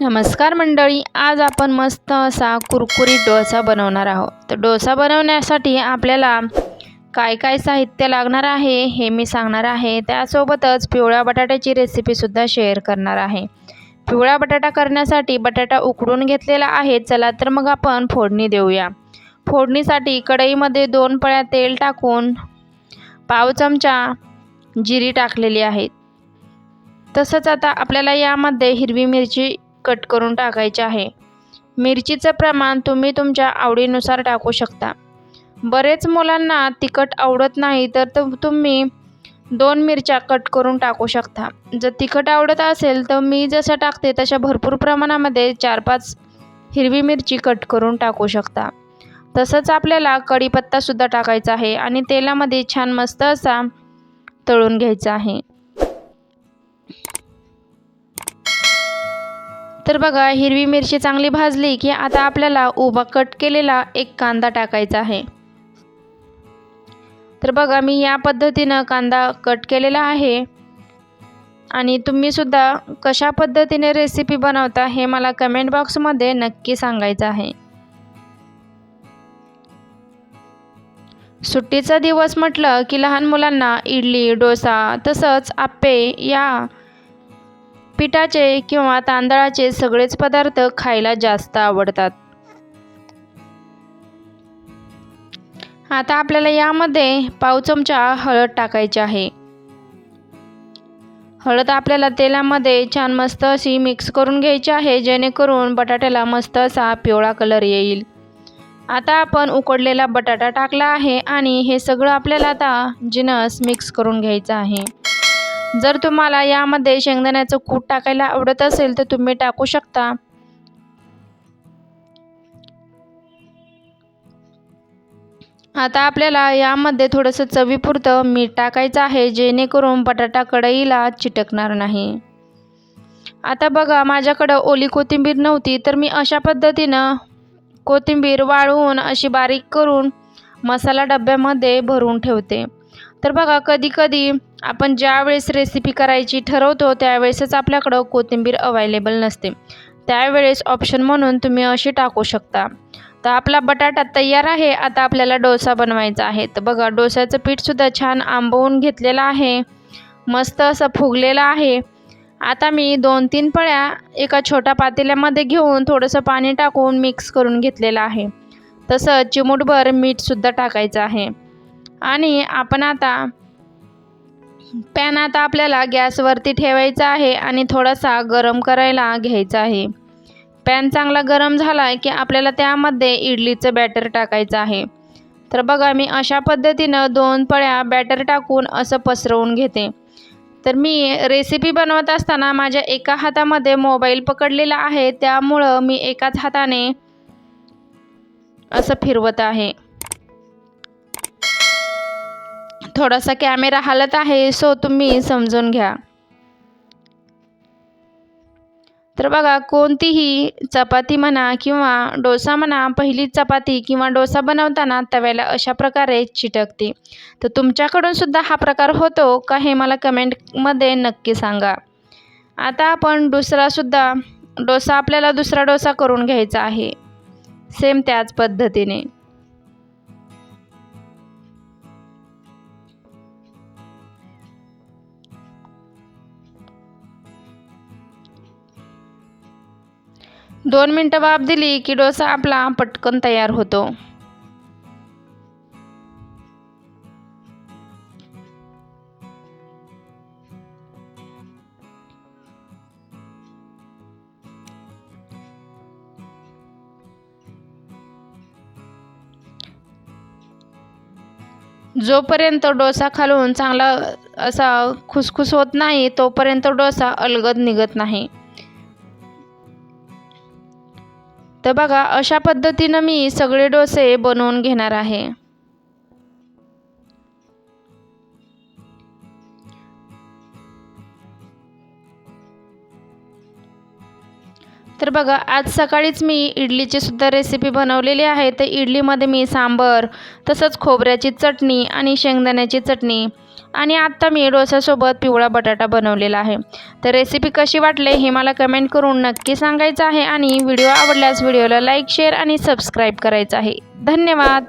नमस्कार मंडळी आज आपण मस्त असा कुरकुरीत डोसा बनवणार आहोत. तर डोसा बनवण्यासाठी आपल्याला काय काय साहित्य लागणार आहे हे मी सांगणार आहे. त्यासोबतच पिवळ्या बटाट्याची रेसिपीसुद्धा शेअर करणार आहे. पिवळा बटाटा करण्यासाठी बटाटा उकडून घेतलेला आहे. चला तर मग आपण फोडणी देऊया. फोडणीसाठी कढईमध्ये दोन पळ्या तेल टाकून पाव चमचा जिरी टाकलेली आहे. तसंच आता आपल्याला यामध्ये हिरवी मिरची कट करून टाकायचे आहे. मिरचीचं प्रमाण तुम्ही तुमच्या आवडीनुसार टाकू शकता. बरेच मुलांना तिखट आवडत नाही तर तुम्ही दोन मिरच्या कट करून टाकू शकता. जर तिखट आवडत असेल तर मी जसं टाकते तशा भरपूर प्रमाणामध्ये चार पाच हिरवी मिरची कट करून टाकू शकता. तसंच आपल्याला कढीपत्तासुद्धा टाकायचा आहे आणि तेलामध्ये छान मस्त असा तळून घ्यायचा आहे. तर बघा हिरवी मिरची चांगली भाजली की आता आपल्याला उभा कट केलेला एक कांदा टाकायचा आहे. तर बघा मी या पद्धतीनं कांदा कट केलेला आहे. आणि तुम्हीसुद्धा कशा पद्धतीने रेसिपी बनवता हे मला कमेंट बॉक्समध्ये नक्की सांगायचं आहे. सुट्टीचा दिवस म्हटलं की लहान मुलांना इडली डोसा तसंच आप्पे या पिठाचे किंवा तांदळाचे सगळेच पदार्थ खायला जास्त आवडतात. आता आपल्याला यामध्ये पाव चमचा हळद टाकायची आहे. हळद आपल्याला तेलामध्ये छान मस्त अशी मिक्स करून घ्यायची आहे जेणेकरून बटाट्याला मस्त असा पिवळा कलर येईल. आता आपण उकडलेला बटाटा टाकला आहे आणि हे सगळं आपल्याला आता जिनस मिक्स करून घ्यायचं आहे. जर तुम्हाला यामध्ये शेंगदाण्याचं कूट टाकायला आवडत असेल तर तुम्ही टाकू शकता. आता आपल्याला यामध्ये थोडंसं चवीपुरतं मीठ टाकायचं आहे जेणेकरून बटाटा कढईला चिटकणार नाही. आता बघा माझ्याकडं ओली कोथिंबीर नव्हती तर मी अशा पद्धतीनं कोथिंबीर वाळवून अशी बारीक करून मसाला डब्यामध्ये भरून ठेवते. तर बघा कधी कधी आपण ज्यावेळेस रेसिपी करायची ठरवतो त्यावेळेसच आपल्याकडं कोथिंबीर अवायलेबल नसते. त्यावेळेस ऑप्शन म्हणून तुम्ही अशी टाकू शकता. तर आपला बटाटा तयार आहे आता आपल्याला डोसा बनवायचा आहे. तर बघा डोस्याचं पीठसुद्धा छान आंबवून घेतलेलं आहे. मस्त असं फुगलेलं आहे. आता मी दोन तीन पळ्या एका छोट्या पातेल्यामध्ये घेऊन थोडंसं पाणी टाकून मिक्स करून घेतलेलं आहे. तसं चिमूटभर मीठसुद्धा टाकायचं आहे. आणि आपण आता पॅन आता आपल्याला गॅसवरती ठेवायचा आहे आणि थोडासा गरम करायला घ्यायचा आहे. पॅन चांगला गरम झाला की आपल्याला त्यामध्ये इडलीचं बॅटर टाकायचं आहे. तर बघा मी अशा पद्धतीनं दोन पळ्या बॅटर टाकून असं पसरवून घेते. तर मी रेसिपी बनवत असताना माझ्या एका हातामध्ये मोबाईल पकडलेला आहे. त्यामुळं मी एकाच हाताने असं फिरवत आहे. थोडासा कॅमेरा हलत आहे सो तुम्ही समजून घ्या. तर बघा कोणतीही चपाती म्हणा किंवा डोसा म्हणा पहिली चपाती किंवा डोसा बनवताना तव्याला अशा प्रकारे चिटकते. तर तुमच्याकडून सुद्धा हा प्रकार होतो का हे मला कमेंटमध्ये नक्की सांगा. आता आपण दुसरासुद्धा डोसा आपल्याला दुसरा डोसा करून घ्यायचा आहे. सेम त्याच पद्धतीने. दोन मिनटं वाफ दिली की डोसा आपला पटकन तयार होतो. जोपर्यंत डोसा खालून चांगला असा खुसखुस होत नाही तोपर्यंत डोसा अलगद निघत नाही. तर बघा अशा पद्धतीनं मी सगळे डोसे बनवून घेणार आहे. तर बघा आज सकाळीच मी इडलीची सुद्धा रेसिपी बनवलेली आहे. तर इडलीमध्ये मी सांबर तसंच खोबऱ्याची चटणी आणि शेंगदाण्याची चटणी आणि आत्ता मी डोसासोबत पिवळा बटाटा बनवलेला आहे. तर रेसिपी कशी वाटली हे मला कमेंट करून नक्की सांगायचं आहे आणि व्हिडिओ आवडल्यास व्हिडिओला लाईक शेअर आणि सबस्क्राईब करायचं आहे. धन्यवाद!